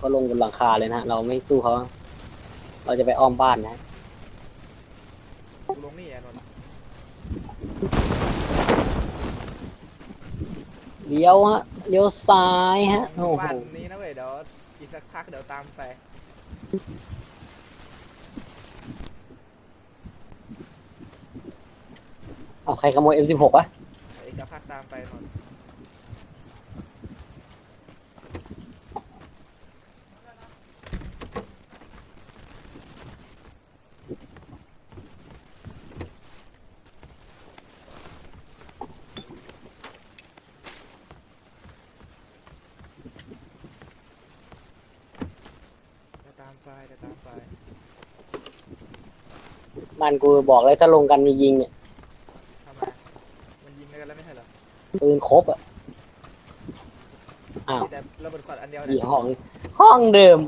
ก็ลงบนหลังคาเลยนะฮะ เราไม่สู้เขา เราจะไปอ้อมบ้านนะ กูลงนี่อะนนท์เลี้ยวฮะ เลี้ยวซ้ายฮะ โอ้โห บ้านนี้นะเว้ยเดี๋ยวอีกสักพักเดี๋ยวตามไปเอาใครขโมย M16 วะอีกสักพักตามไปนนท์ เดี๋ยวตาม ไปเดี๋ยวตามไปบ้านกูบอกเลยถ้าลงกันยิงเนี่ยทำไมมันยิงกันแล้วไม่ใช่เหรอปืนครบอะอ้าวมีแต่ระเบิดขวดอันเดียวอีเนี่ยห้องห้องเดิม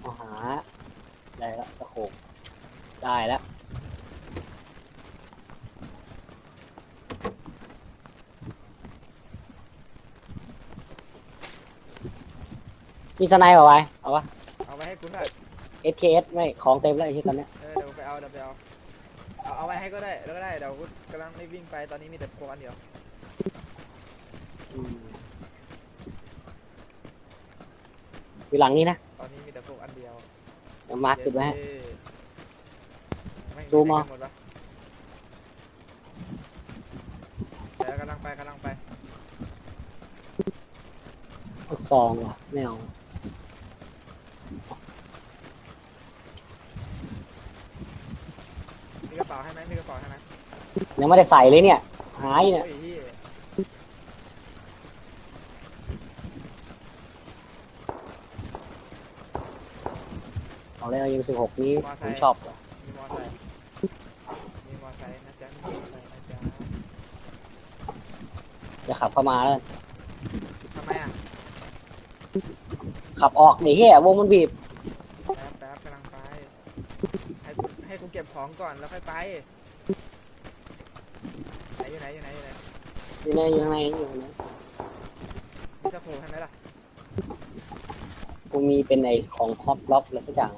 เอาหาได้แล้วตะโขกได้แล้ว มีสไนเปอร์ไว้เอาวะ เอาไว้ให้คุณด้วย SKS ไม่ของเต็มแล้วไอ้ที่ตอนเนี้ยเออเดี๋ยวไปเอาเดี๋ยวไปเอาเอาเอาไว้ให้ก็ได้แล้วก็ได้เดี๋ยวกูกำลังรีบวิ่งไปตอนนี้มีแต่พวกอันเดียวอืมอยู่หลังนี้นะตอนนี้มีแต่พวกอันเดียวเดี๋ยวมาร์คจุดไว้ให้ เย้แงซูมเอา ไปไหนกันหดวะเดี๋ยวกำลังไปกำลังไปเอาซองว่ะไม่เอา มีกระเป๋าให้ไหมมีกระเป๋าให้ไหม ยังไม่ได้ใส่เลยเนี่ย หายอยู่เนี่ย โอ้ยเหี้ยเอาเลยเอายิงสิบหกนี้ผมชอบว่ะมีมอไซค์มีมอไซค์นะจ๊ะมีมอไซค์นะจ๊ะจะขับเข้ามาแล้ว ทำไมอะขับออกเดี๋ยวเฮียวงมันบีบ แป๊บแป๊บกำลังไปให้กูให้กูเก็บของก่อนแล้วค่อยไปไหน อยู่ไหนอยู่ไหนอยู่ไหนอยู่ในอยู่ข้างในอยู่ข้างในมีสะโพกใช่ไหมล่ะกูมีเป็นไอของฮอตล็อกอะไรสักอย่าง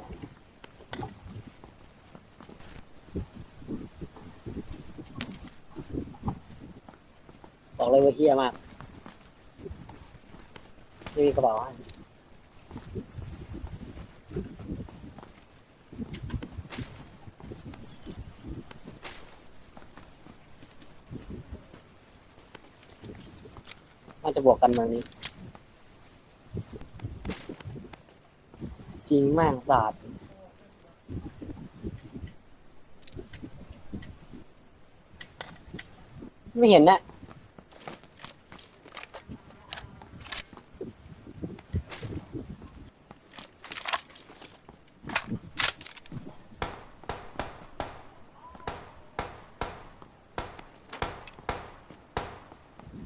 บอกเลยว่าเฮียมากไม่มีกระเป๋าให้ น่าจะบวกกันมานี้ จริงแม่งศาสตร์ไม่เห็นนะ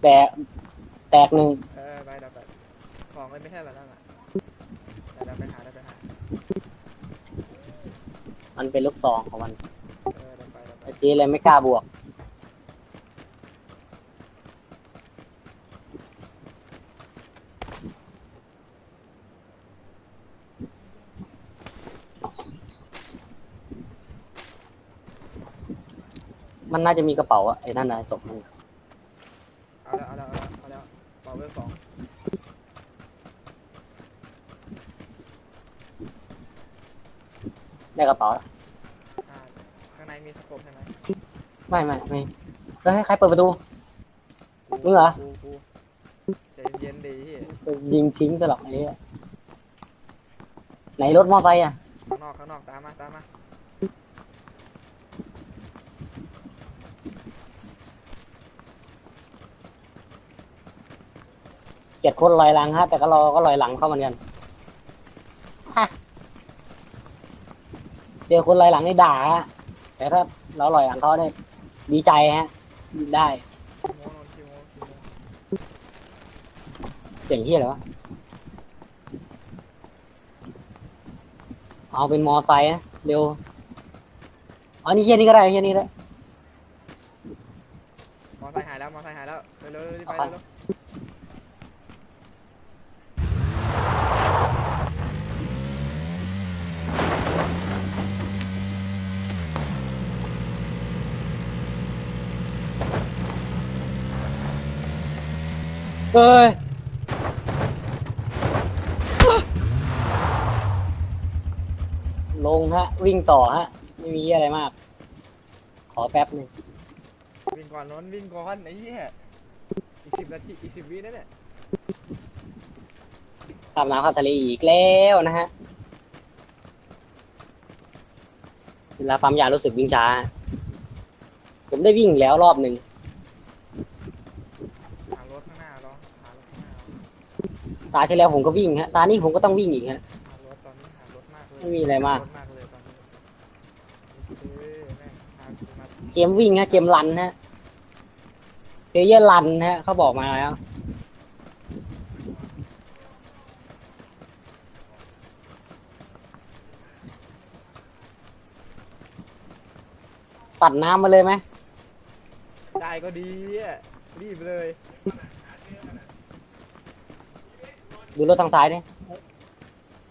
แตกแตกหนึ่ง เออไปเดี๋ยวไปของมันไม่ใช่เหรอนั่นอะเดี๋ยวเดี๋ยวไปหาเดี๋ยวไปหา มันเป็นลูก ซองของมันเออเดี๋ยวไปเดี๋ยวไปเมื่อกี้เลยไม่กล้าบวก มันน่าจะมีกระเป๋าอะไอ้นั่นนะศพมันเอาแล้วเอาแล้วเอาแล้วเอาแล้วเป่าเบอร์สองได้กระเป๋าแล้วอ่าข้างใน มีสโคปใช่ไหมไม่ไม่ไม่เฮ้ยใครเปิดประตู มึงเหรอ กูกูใจเย็นๆดีที่ยิงทิ้งตลอดไอ้เหี้ยไหนรถมอไซค์อะข้างนอกข้างนอกตามมาตามมาเกลียดคนลอยหลังฮะแต่ก็รอก็ลอยหลังเข้าเหมือนกันฮะเจอคนลอยหลังนี่ด่าฮะ แต่ถ้าเราลอยหลังเขาเนี่ยดีใจฮะได้โมโนคิโมคิโมเสียงเฮียอะไรวะเอาเป็นมอไซค์นะเร็วอ๋อนี่เฮียนี่ก็ได้เฮียนี่ก็ได้มอไซค์หายแล้วมอไซค์หายแล้วเร็วๆรีบไปเอาไปเร็ว เฮ้ยลงฮะ วิ่งต่อฮะ ไม่มีอะไรมาก ขอแป๊บหนึงๆวิ่งก่อนนนท์วิ่งก่อนไอ้เหี้ยอีกสิบนาทีอีกสิบวินั่นแหละข้ามน้ำข้ามทะเลอีกแล้วนะฮะเวลาปั๊มยารู้สึกวิ่งช้า ผมได้วิ่งแล้วรอบหนึ่ง หารถข้างหน้าลองหารถข้างหน้า ตาที่แล้วผมก็วิ่งฮะ ตานี้ผมก็ต้องวิ่งอีกฮะ หารถตอนนี้หารถมากเลยไม่มีอะไรมากหรถมากเลยตอนนี้เออแม่งหากูมาเกมวิ่งฮะ เกมรันฮะเพลเยอร์รันฮะ เขาบอกมาแล้ว ตัดน้ำมาเลยไหมได้ก็ดีอะรีบเลย ดูรถทางซ้ายดิ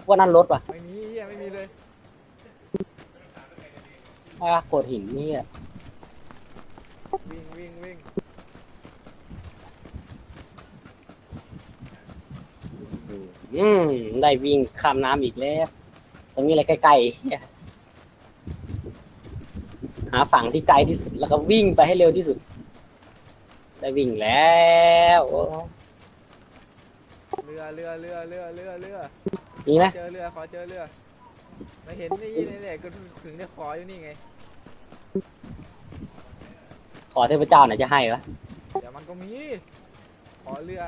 ว่านั่นรถป่ะไม่มีเหี้ยไม่มีเลยไม่ว่าโกดหินนี่อะวิ่งวิ่งวิ่งอืมได้วิ่งข้ามน้ำอีกแล้ว ตรงนี้อะไรใกล้ๆเหี้ยหาฝั่งที่ไกลที่สุดแล้วก็วิ่งไปให้เร็วที่สุด ได้วิ่งแล้วโอ้ เรือเรือเรือเรือเรือเรือมีไหมเจอเรือขอเจอเรือไม่เห็นนี่นี่แหละก็ถึงได้ขออยู่นี่ไงขอเทพเจ้าหน่อยจะให้วะเดี๋ยวมันก็มี ขอเรือ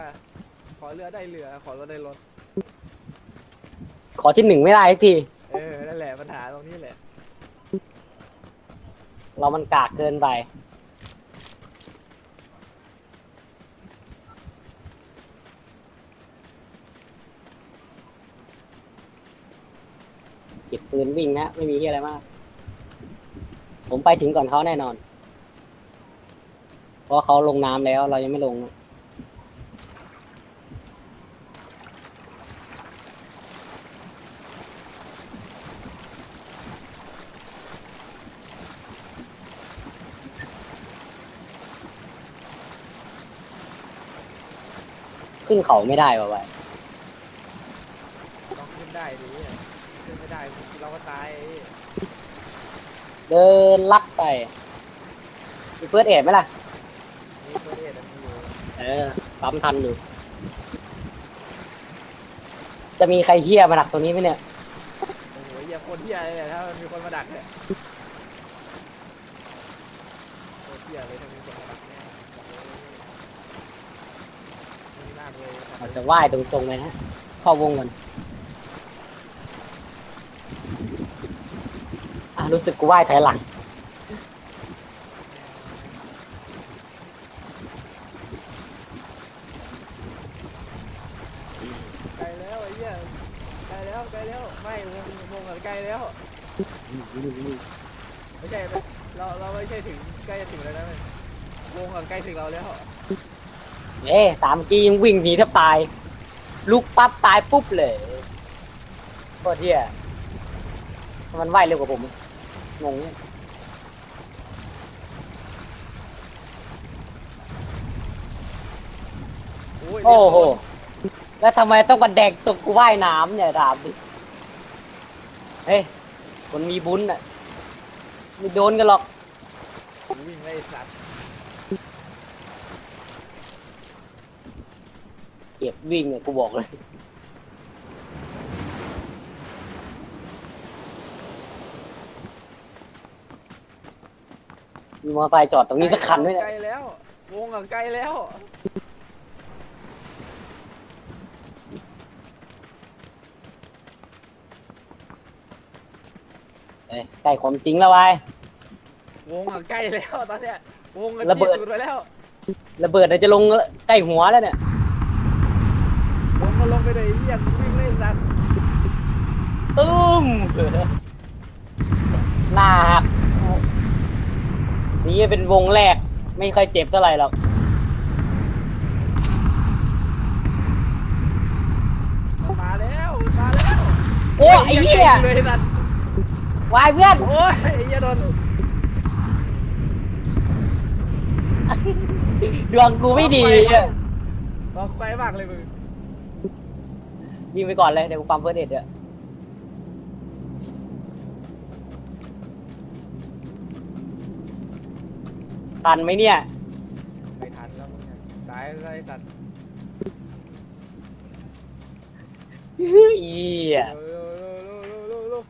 ขอเรือได้เรือ ขอรถได้รถ ขอที่หนึ่งไม่ได้สักที เออนั่นแหละปัญหาตรงนี้แหละ เรามันกากเกินไป ก็บปืนวิ่งนะไม่มีที่อะไรมาก ผมไปถึงก่อนเขาแน่นอน เพราะเขาลงน้ำแล้วเรายังไม่ลง ขึ้นเขาไม่ได้ว่ะไว้ย ต้องขึ้นได้ดิขึ้นไม่ได้ เราก็ตายไอ้เดินลัดไปมีเฟิร์สเอ็ดไหมล่ะ นี่เพื่อนเอ็ดมันอยู่เออปั๊มทันอยู่ จะมีใครเฮี้ยมาดักตรงนี้ไหมเนี่ย โอ้โหอย่าคนเที่ยเลยเนี่ยถ้ามันมีคนมาดักเนี่ยโคตรเที่ยเลยถ้ามีคนมาดักเนี่ยไม่น่าเลย เราจะว่ายตรงๆเลยนะเข้าวงกันอะ รู้สึกกูว่ายถอยหลังใกลแล้วไอ้เหี้ยใกลแล้วใกลแล้วไม่วงวงอะใกลแล้วไม่ใช่ไม่เราเราไม่ใช่ถึงใกล้จะถึงแล้วนะเว้ยวงอะใกล้ถึงเราแล้วเอ๊ะสามกี้ยังวิ่งหนีแทบตาย ลุกปั๊บตายปุ๊บเลยโคตรเที่ยมันว่ายเร็วกว่าผม งงเนี่ยยโอ้โห แล้วทำไมต้องมาแดกตกกูว่ายน้ำเนี่ยถามดิ เฮ้ย คนมีบุญอะ ไม่โดนกันหรอก วิ่งไล่สัตว์เก็บวิ่งเนี่ยกูบอกเลย มีมอเตอร์ไซค์จอดตรงนี้สักคันไหมเนี่ยใกล้แล้ว วงอะใกล้แล้ว เอ้ยใกล้ความจริงแล้ววาย วงอะใกล้แล้วตอนเนี้ย วงอะระเบิดจี้ตูดไปแล้ว ระเบิดเดี๋ยวจะลงใกล้หัวแล้วเนี่ย วงก็ลงไปเลยไอ้เหี้ยวิ่งไล่สัตว์ ตุ้มหน้าหัก นี่เป็นวงแรก ไม่ค่อยเจ็บเท่าไหร่หรอกมันมาแล้วมันมาแล้วโอ้ไอ้เหี้ยก่งเลยสัตว์วายเพื่อน โอ้ยไอ้เหี้ยโดนดวงกูไม่ดีอะบอกไปมากเลยมึงยิงไปก่อนเลย เดี๋ยวกูปั๊มเพื่อนเด็ดเดี๋ย ตันไหมเนี่ย ไม่ทันแล้วมึงอะตายแล้วไอ้สัตว์อียเร็วเร็วเร็วเร็วเร็วเร็ว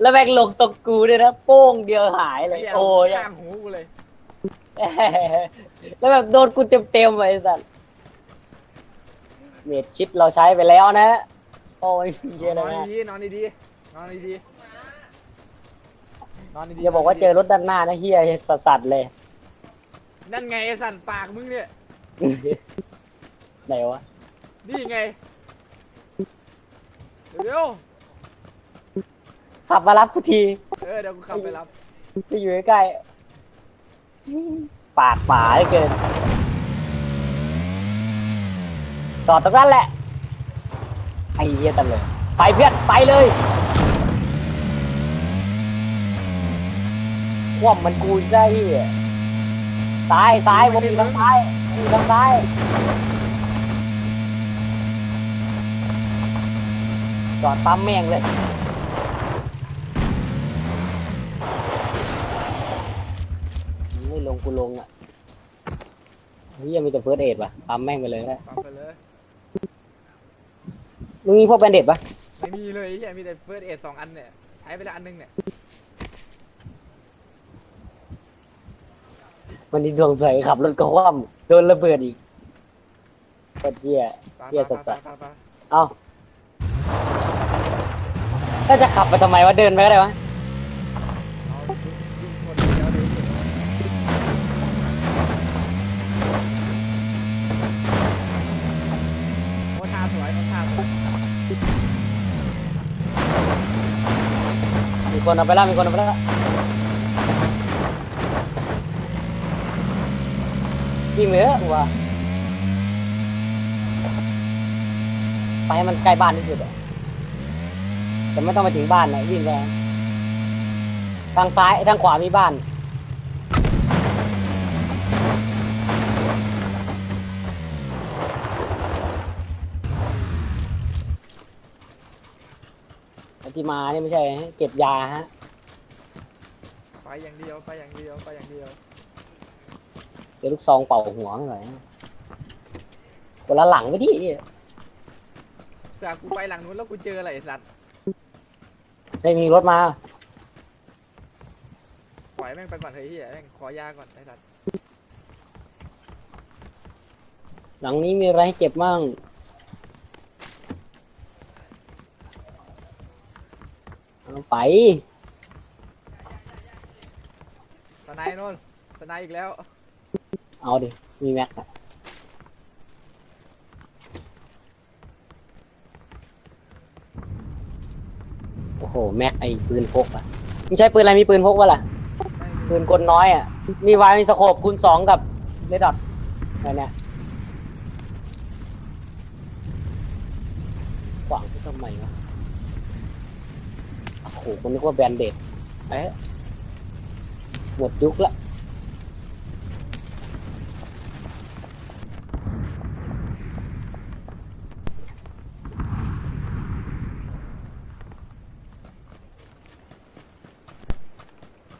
แล้วแม่งลงตกกูด้วยนะโป้งเดียวหายเลยเหี้โอ้ย ข้างหูกูเลยแล้วแบบโดนกูเต็มๆไปสัตว์เมดชิดเราใช้ไปแล้วนะ โอ้ยเยอะนเลอยนนะดีๆนอนดีๆนอนดีๆนอนดีๆอย่าบอกว่าเจอรถด้านหน้านะเฮียสัสๆเลย นั่นไงไอ้สัตว์ปากมึงเนี่ย ไหนวะนี่ไง เร็วขับมารับกูทีๆเออเดี๋ยวกูขับไปรับไปอยู่ใกล้ๆปากป่าเหลือเกินจอดตรงนั้นแหละ ไอ้เหี้ยตันเลย ไปเพื่อนไปเลยว่วมมันกูซะเหี้ย ซ้ายซ้ายผมอยู่ทางซ้ายผมอยู่ทางซ้ายจอดปั๊มแม่งเลยไม่ลงกูลงอะเฮ้ยยังมีแต่เฟิร์สเอ็ดป่ะปั๊มแม่งไปเลยนะปั๊มไปเลยมึงมีพวกแบนเด็ดป่ะไม่มีเลยไอ้เหี้ยมีแต่เฟิร์สเอ็ดสองอันเนี่ยใช้ไปแล้วอันนึงเนี่ย มันนี่ดวงสวยขับรถก็คว่ำโดนระเบิดอีกโคตรเหี้ย เหี้ยสัสไปไปไปเอาก็จะขับไปทำไมวะเดินไปก็ได้วะ โอ้ท่าสวยโอ้ท่าสวยมีคนเอาไปแล้วมีคนเอาไปแล้ว วิ่งไปเถอะว่ะไปให้มันใกล้บ้านที่สุดอะแต่ไม่ต้องไปถึงบ้านนะวิ่งไปทางซ้ายทางขวามีบ้าน ที่มาเนี่ยไม่ใช่ฮะเก็บยาฮะ ไปอย่างเดียว ไปอย่างเดียว ไปอย่างเดียว เจอลูกซองเป่าหัวหน่อยฮะคนละหลังไม่ดีเสือกูไปหลังนู้นแล้วกูเจออะไรไอ้สัตว์ไม่มีรถมาปล่อยแม่งไปก่อนเฮ้ยเหี้ยแม่งขอยาก่อนไอ้สัตว์หลังนี้มีอะไรให้เก็บมั่งเอาไปสไนด์โน่นสไนด์อีกแล้ว เอาดิ มีแม็กอะโอ้โห แม็กไอ้ปืนพกอะไม่ใช่ปืนอะไร มีปืนพกวะล่ะ ปืนกลน้อยอะมีวายมีสโคปคูณสองกับเรดดอทอะไรเนี่ยขวางทำไมวะโอ้โหคนนึกว่าแบนเด็ดเอ๊ะหมดยุคละ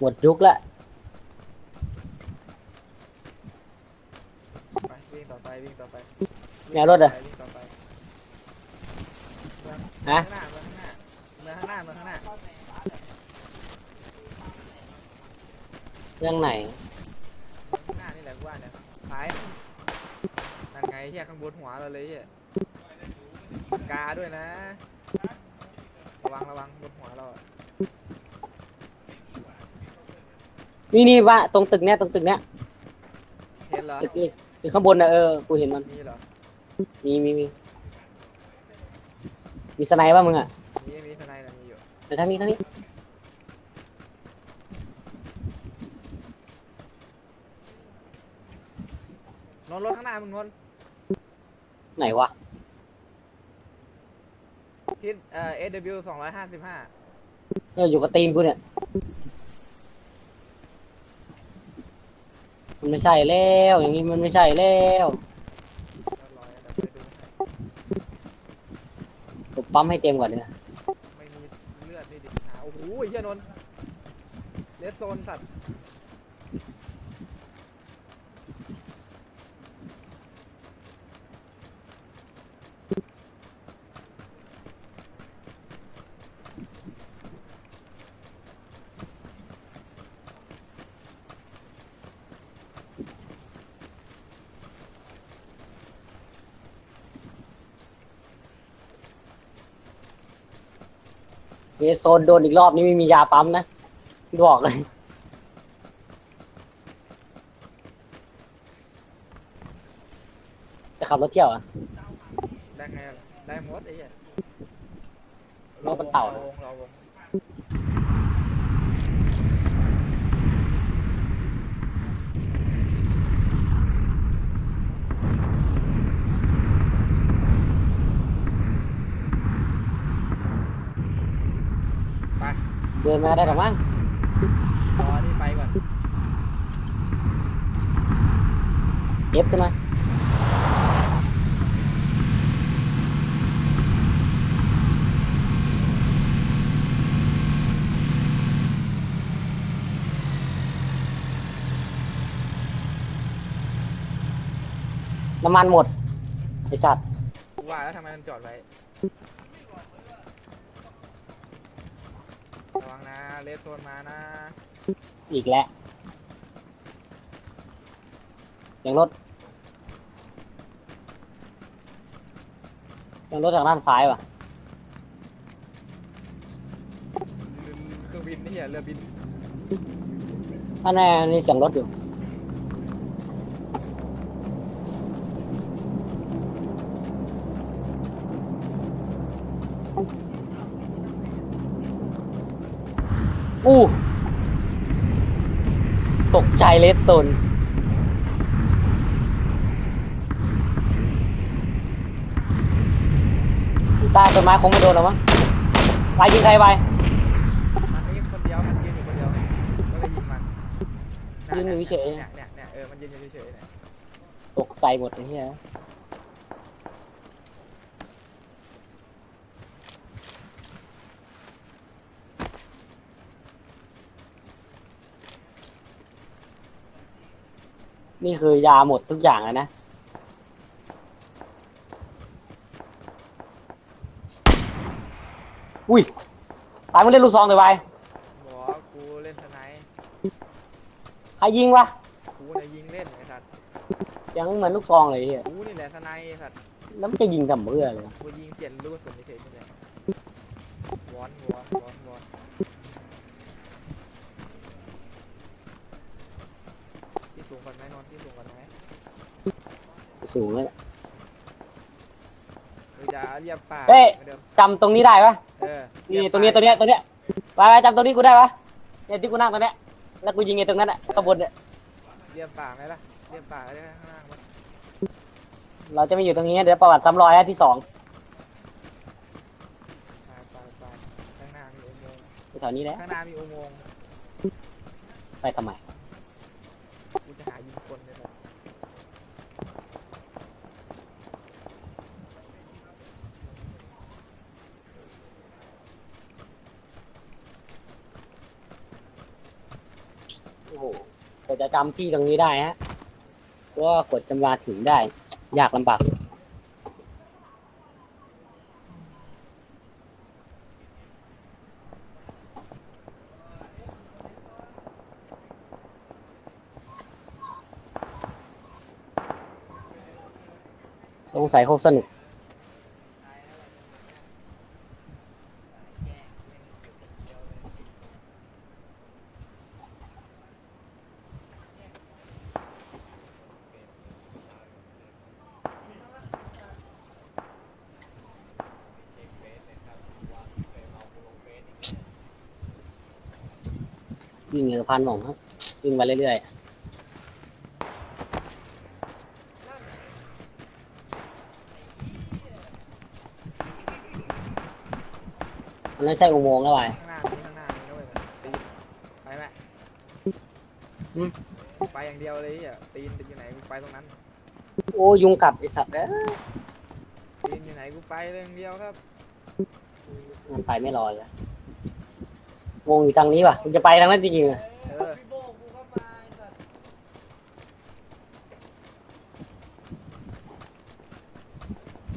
หมดยุคละไปวิ่งต่อไปวิ่งต่อไปแนวรถอะวิ่งต่อไปเมืองฮะข้างหน้าเมืองข้างหน้าเมืองข้างหน้าเมืองข้างหน้าเรื่องไหนข้างหน้านี่แหละกูว่าเนี่ยซ้ายนั่นไงเฮียข้างบนหัวเราเลยเฮียกาด้วยนะ ระวังระวังบนหัวเราอะ นี่นี่ว่าตรงตึกเนี้ยตรงตึกเนี้ยเห็นเหรอ ตึกนี่ตึกข้างบนนะเออกูเห็นมันมีเหรอ มีมีมีมีสไนป์ป่ะมึงอะมีมีทนายนะมีอยู่แต่ทางนี้ทางนี้นรถข้างหน้ามึงนนไหนวะทิศเอ่อ SW สองร้อยห้าสิบห้าเนี่ยอยู่กับตีนกูเนี่ย มันไม่ใช่แล้ว อย่างนี้มันไม่ใช่แล้วผมปั๊มให้เต็มก่อนเนี่ยไม่มีเลือดนี่ดิหาโอ้โหเฮียนนเลสโซนสัตว์ เอโซนโดนอีกรอบนี้ไม่มียาปั๊มนะบอกเลย จะขับรถเที่ยวอะ ได้ไงล่ะได้หมดไอ้เหี้ยรถมันเต่าเรานะวงเราวงไป เดินมาได้หรือมั้งรอนี่ไปก่อนเอฟขึ้นมาน้ำมันหมดไอสัตว์ กูว่าแล้วทำไมมันจอดไว้ระวังนะ เลสโซนมานะอีกแล้วยังรถยังรถทางด้านซ้ายว่ะเครื่องบินนี่เหี้ยเรือบินอันนี้นี่เสียงรถอยู่ อู้ ตกใจเลสโซนใต้ต้นไม้คงไม่โดนหรอกมั้งไปยิงใครไปมันนี่คนเดียวมันยืนอยู่คนเดียวก็เลยยิงมันยืนอยู่เฉยเนี่ยเนี่ยเนี่ยเออมันยืนอยู่เฉยๆเนี่ยตกใจหมดไอ้เหี้ย นี่คือยาหมดทุกอย่างแล้วนะ อุ้ย ตายมึงเล่นลูกซองเลยไปบอกว่ากูเล่นสไนป์ใครยิงวะกูเนี่ยยิงเล่นไอ้สัตว์ยังเหมือนลูกซองเลยไอ้เหี้ยกูนี่แหละสไนป์ไอ้สัตว์แล้วมันจะยิงทำเพื่ออะไรกูยิงเปลี่ยนลูกกระสุนเฉยๆนี่แหละวอนวอนวอนวอนที่สูงกว่าไหมนอนที่สูงกว่าไหม สูงเลยหรือจะเรียบป่าเฮ้ยเหมือนเดิมจำตรงนี้ได้ปะเออนี่เรียบตรงนี้ป่าตรงเนี้ยตรงเนี้ยไปไปจำตรงนี้กูได้ปะเนี่ยที่กูนั่งตรงเนี้ยแล้วกูยิงไอ้ตรงนั้นอะข้างบนเนี่ยเรียบป่าไหมล่ะเรียบป่าได้ข้างล่างมั้ยเราจะไม่อยู่ตรงนี้เดี๋ยวประวัติซ้ำรอยนะที่สองไปไปไปข้างหน้ามีอุโมงค์แถวนี้แหละข้างหน้ามีอุโมงค์ไปทำไม กูจะหายิงคนเนี่ยแหละ โอ้โหกว่า จำที่ตรงนี้ได้ฮะเพราะว่ากดจะมาถึงได้ ยากลำบากสงสัยคงสนุก วิ่งอยู่สะพานหม่องครับวิ่งมาเรื่อยๆมันไม่ใช่อุโมงค์แล้วไปข้ายไปแหลไปอย่างเดียวเลยอะตีนไปอยู่ไหนกูไปตรงนั้นโอ้ยุงกัดไอสัตว์เอ้ยตีนอยู่ไหนกูไปเรื่องเดียวครับมันไปไม่รอเลย วงอยู่ทางนี้ป่ะคุณจะไปทางนั้นจริงๆอะเออ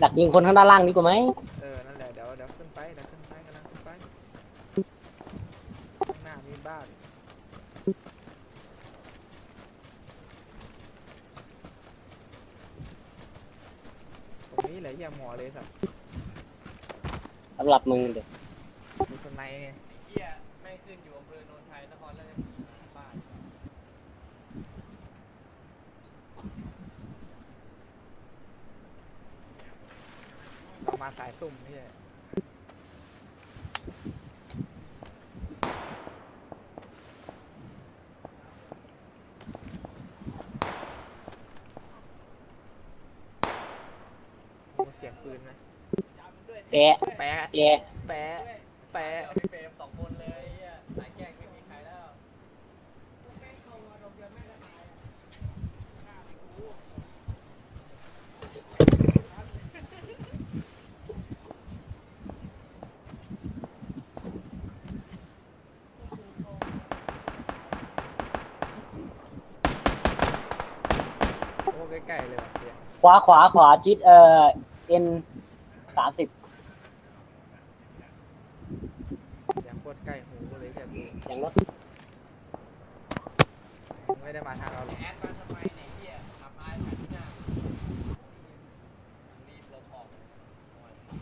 ดักยิงคนข้างด้านล่างดีกว่าไหมเออนั่นแหละเดี๋ยวเดี๋ยวขึ้นไปเดี๋ยวขึ้นไปกำลังขึ้นไปข้างหน้ามีบ้านตรงนี้แหละเหี้ยหมอเลยสัตว์สำหรับมึงเด็กมีสไนไง เหี้ยไม่ขึ้นอยู่อำเภอโนนไทยนครราชสีมาบ้าน เรามาสายซุ่มเหี้ยมีเสียงปืนไหมแกะแปะแกะแปะแปะเอาไปเฟรมสองคนเลยไอ้เหี้ยสายแกล้งไม่มีใครแล้วโอ้ใกล้ๆเลยว่ะเสียงขวาขวาขวาชิดเอ่อ เอ็นสามสิบเสียงโคตรใกล้หูเลยแค่กูเสียงรถ ไม่ได้มาทางเราหรอก แอดมาทำไมเนี่ยไอ้เหี้ยขับอายผ่านที่หน้ารีบลบออก โอ้ยโน่น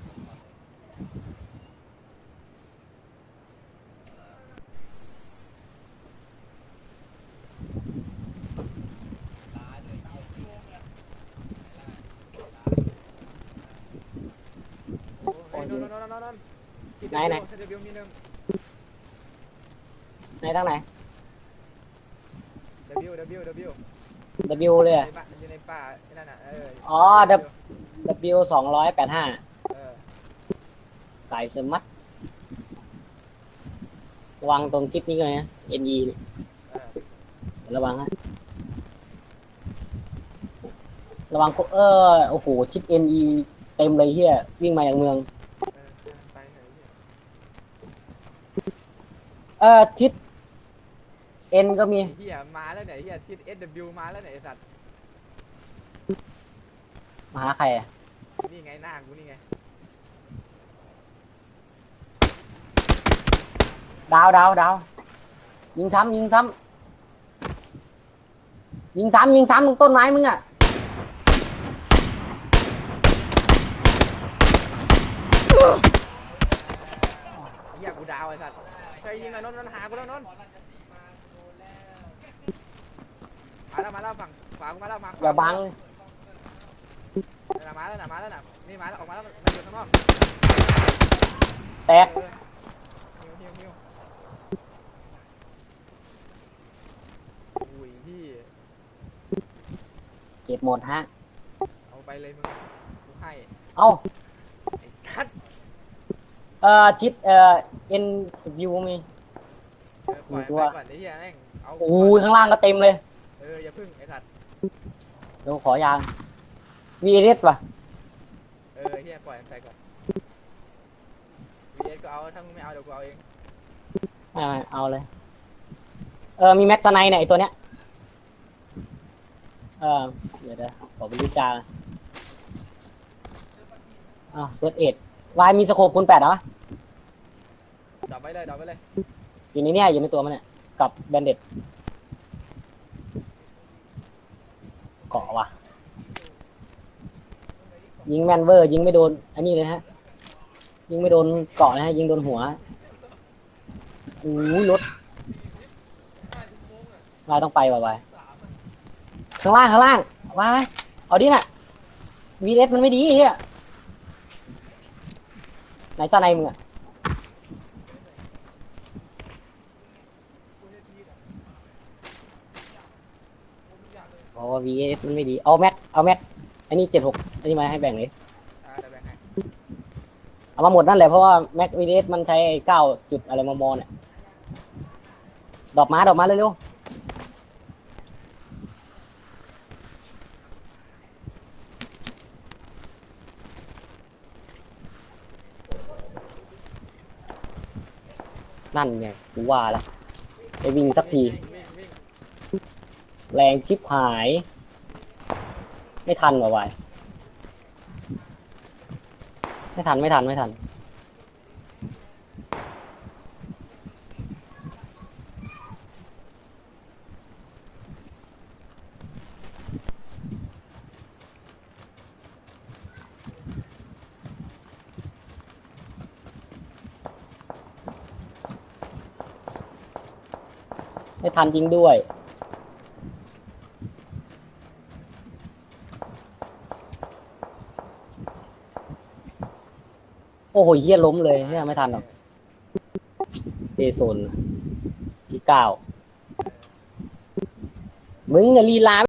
โน่นโน่นโน่นโน่น ไหนไหนเซเดบิวมีหนนทางไหนเดบิวเดบิวเดบิว W เลยอะมันอยู่ในป่าไอ้นั่นน่ะเอออ๋อ W สองร้อยแปดห้าเออไก่สมัดวางตรงทิศนี้เลยนะ NE เนี่ยเออระวังฮะระวังโคเออโอ้โหชิด NE เต็มเลยเฮียวิ่งมาจากเมือง เออให้มันไปเถอะไอ้เหี้ย เออทิศ N ก็มี ไอ้เหี้ยมาแล้วเนี่ยไอ้เหี้ยทิศ SW มาแล้วเนี่ยไอ้สัตว์ มาหาใครอะนี่ไงหน้ากูนี่ไง ดาวดาวดาวยิงซ้ำยิงซ้ำยิงซ้ำยิงซ้ำตรงต้นไม้มึงอะไอ้เหี้ยกูดาวไอ้สัตว์ใคร ยิงไอ้นนท์นนท์หากูแล้วนนท์มาแล้วมาแล้วฝั่งขวากูมาแล้วมาขวอย่าบังน่ะมาแล้วน่ะมาแล้วน่ะนี่มาแล้วออกมาแล้วมันอยู่ข้างนอกแตกเออหิวหิวหิวอุ้ยที่เก็บหมดฮะเอาไปเลยมึงกูให้เอ้าไอ้สัตว์ เอ่อชิดเอ่อ N W มีเออปล่อยมีตัวไปก่อนไอ้เหี้ยแม่งเอาโอ้ยข้างล่างก็เต็มเลยเอออย่าพึ่งไอ้สัตว์เดี๋ยวขอยาง VS ป่ะเออเหี้ยปล่อยมันไปก่อนวีเอสก็เอาถ้ามึงไม่เอาเดี๋ยวกูเอาเองไม่ไม่เอาเลย เออมีแม็กซ์ไนเนี่ยไอตัวเนี้ยเออเดี๋ยวเดี๋ยวขอไปดูจาอ่าเฟิร์สเอ็ดวายมีสโคปคูณแปดเหรอ ดับไว้เลยดับไว้เลยอยู่ในเนี้ยอยู่ในตัวมันเนี่ยกับแบนเด็ดเกาะว่ะ ยิงแมนเวอร์ยิงไม่โดน อันนี้เลยฮะ ยิงไม่โดนเกาะนะฮะยิงโดนหัวโอ้ยรถวายต้องไปว่ะวายข้างล่างข้างล่างวายเอาดิน่ะ VS มันไม่ดีอ้เฮียไหนซาในมึงอะ โอ้ VS มันไม่ดี เอาแม็ก เอาแม็ก อันนี้เจ็ดหกอันนี้มาให้แบ่งเลย อ่าเดี๋ยวแบ่งให้เอามาหมดนั่นแหละเพราะว่าแม็กวีเดสมันใช้ไอ้เก้าจุดอะไรมอมอเนี่ย ดอกไม้ดอกไม้เร็วๆนั่นไงกูว่าละไปวิ่งสักทีวิ่งวิ่งวิ่ง แรงชิบหาย ไม่ทันว่ะวายไม่ทันไม่ทันไม่ทัน ไม่ทันจริงด้วย โอ้โหเฮียล้มเลยเนี่ยไม่ทันหรอกเอโซนที่เก้ามึงอย่าลีลา